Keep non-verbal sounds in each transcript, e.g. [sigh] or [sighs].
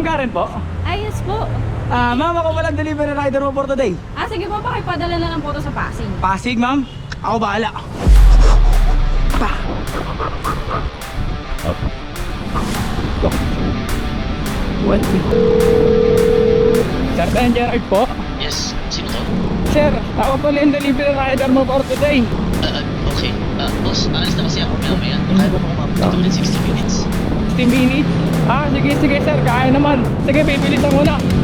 Karen po. Ayos po. Ah, ma'am, ako pala ang delivery rider mo for today. Ah, sige po, pakipadala na lang po to sa Pasig. Pasig, ma'am. Ako bahala. Pa. Go. What? Sir Ben Gerard po. Yes, sino to? Sir, ako pala yung delivery rider mo for today. Ah, ah, okay. Ah, boss, alis na kasi ako maya maya. Kaya ba mga mga ulit 60 minutes? 15 minutes. Ah, sige, sige sir, kaya naman. Sige, pipilitan mo na.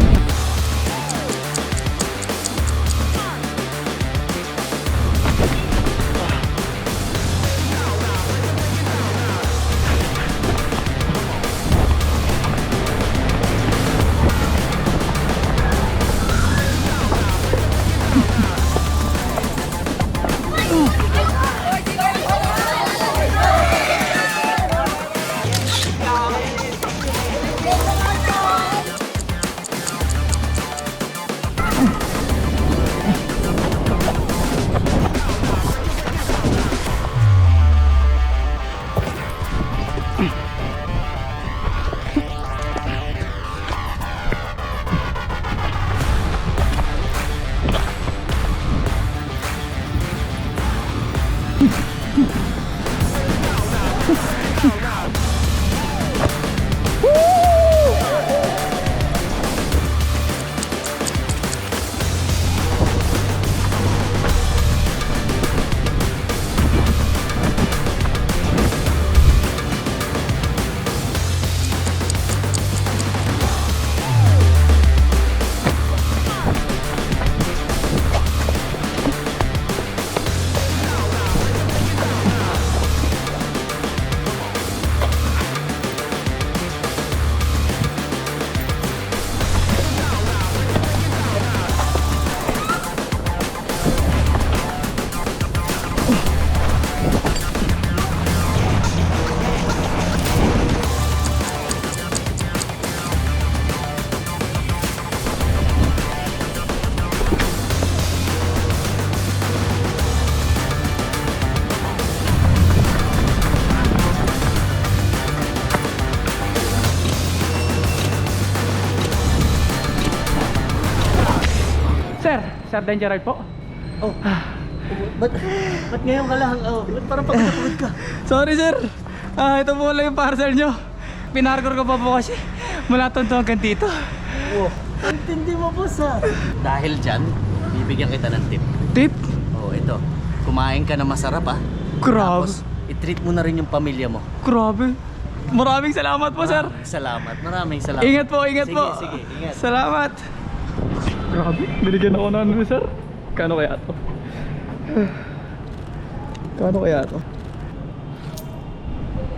Sir, Sir Gerard po. Oh. Ba't, ba't ngayon ka lang? Oh, ba't parang pagod ka? [laughs] Sorry sir. Ah, ito po lang yung parcel nyo. Pinarkor ko pa po kasi. Mula tondo hanggang dito. Oh, intindi mo boss ha. Dahil dyan, bibigyan kita ng tip. Tip? Oh, ito. Kumain ka na masarap ah. Grabe. Tapos, i-treat mo na rin yung pamilya mo. Grabe. Maraming salamat po sir. Maraming Salamat. Maraming salamat. Ingat po, ingat sige, po. Sige, ingat. Salamat. Grabe, binigyan ako na ano sir. Kano kaya to? [sighs] Kano kaya to?